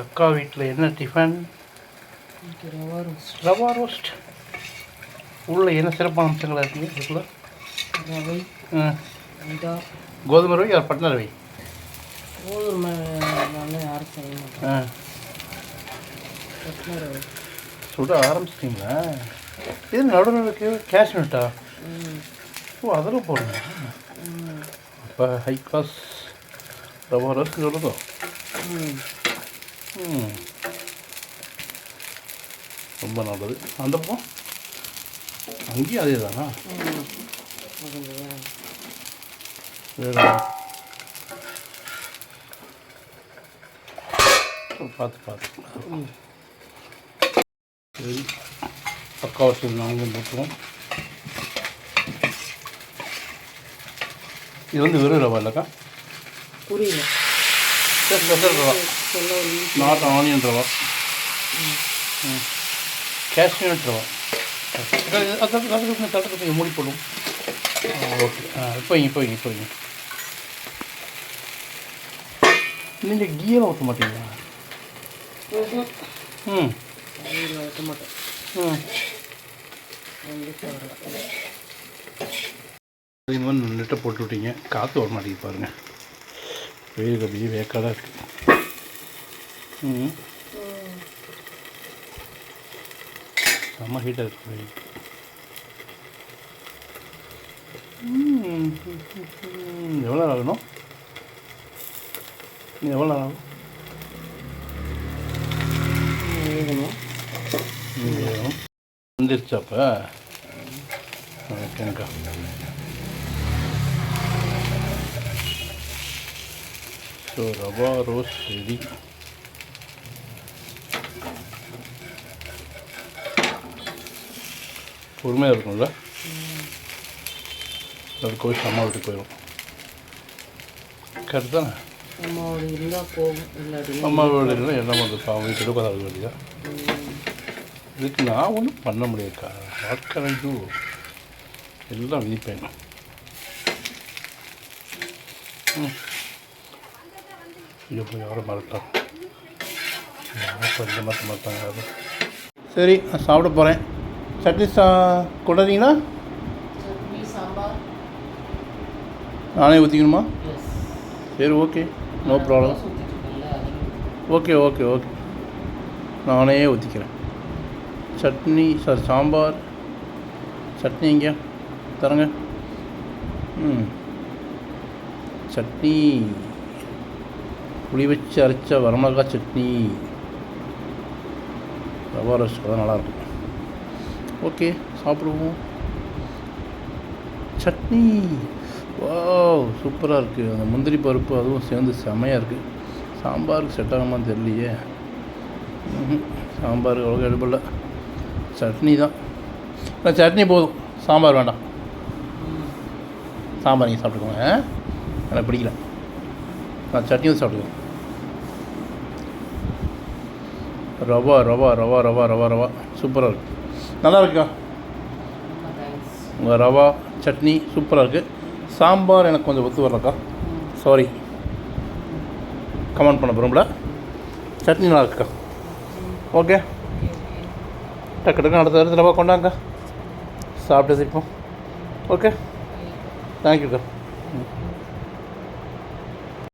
அக்கா வீட்டில் என்ன tiffin rava roast rava roast உள்ள என்ன சிறப்பான அம்சங்கள் இருக்குங்க இதுக்குள்ள ரவை. மைதா கோதுமை ரவை அது பட்டின ரவை? கோதுமை யாரும் செய்ய ரவை. சுட ஆரம்பிச்சிட்டிங்களா? இது நடுநடுக்கு கேஷ்நட்டா ம். ஓ அதில் போடுங்க. ம். அப்போ ஹை கிளாஸ் ரவா ரோஸ்ட் சொல்லுதோ ம். ரொம்ப நல்லது. அந்த பக்கம்? அங்கேயும் அதே தானா? பார்த்து பார்த்து. சரி. பக்கா வச்சு நாங்களும் போட்டுருவோம். இது வந்து வெறும் ரவா இல்லைக்கா? புரியல. சரி ஸ்பெஷல் ரவா சொல்ல ஒரு நிமிஷம். Not onion rava cashew nut rava அதுக்கு தட்டுக்கு மூடி போடுவோம் ஓகே ஆ போய்ங்க போய்ங்க போய்ங்க நீங்கள் கீயெல்லாம் ஊற்ற மாட்டீங்களா ம் அதில் மாட்டேன் ம் வந்து மாதிரி நெட்டை போட்டு விட்டீங்க காற்று வர மாட்டேங்குது பாருங்கள் வெயில் அப்படியே வேக்காடாக இருக்கு. ம். செம்ம ஹீட்டாக இருக்கு வெயில். எவ்வளோ நேரம் ஆகணும்? எவ்வளோ நேரம் ஆகும்? வேகணும் வேகும் வந்துருச்சா அப்போ. ஓகேங்கக்கா ஸோ ரவா ரோஸ் ரெடி பொறுமையாக இருக்கும்ல அது கோயில் அம்மா வீட்டுக்கு போயிடும் கரெக்ட் தானே? அம்மாவோட இருந்தால் போகும் வீடுலாம் என்ன பண்ணுறது அவங்க வீட்டு உட்காந்து வேண்டியதா இதுக்கு நான் ஒன்றும் பண்ண முடியாதுக்கா வாக்கரையோ எல்லாம் விதிப்பேன் ம். யாரும் மறட்டான் யாரும் கொஞ்சம் மாட்டாங்க யாரும் சரி நான் சாப்பிட போகிறேன் சட்னி சா சாம்பார் நானே ஊற்றிக்கணுமா எஸ் சரி okay no problem okay okay okay நானே ஊற்றிக்கிறேன் சட்னி சார் சாம்பார். சட்னி எங்கே தரங்க. ம். சட்னி. புளி வச்சு அரைச்ச வரமிளகா சட்னி ரவா ரோஸ்ட் தான் நல்லாயிருக்கும் ஓகே சாப்பிடுவோம். சட்னி. வாவ் சூப்பராக இருக்குது அந்த முந்திரி பருப்பு அதுவும் சேர்ந்து செமையாக இருக்குது சாம்பாருக்கு செட் ஆகாமான்னு தெரியலையே. சாம்பார் அவ்வளோ எடுப்பில்ல சட்னி தான். இல்லை சட்னி போதும். சாம்பார் வேண்டாம். சாம்பார் நீங்கள் சாப்பிட்டுக்கோங்க. எனக்கு பிடிக்கல. நான் சட்னி வந்து சாப்பிட்டுக்கோங்க. ரவா ரவா ரவா ரவா ரவா ரவா. சூப்பராக இருக்குது நல்லா இருக்கா? உங்கள் ரவா சட்னி சூப்பராக இருக்குது சாம்பார் எனக்கு கொஞ்சம் ஒத்து வரலக்கா. சாரி கமெண்ட் பண்ண விரும்பல. சட்னி நல்லா இருக்குக்கா ஓகே டக்கு டக்கு அடுத்த இடத்துல ரவா கொண்டாங்க. சாப்பிட்டு சிரிப்போம் ஓகே தேங்க்யூக்கா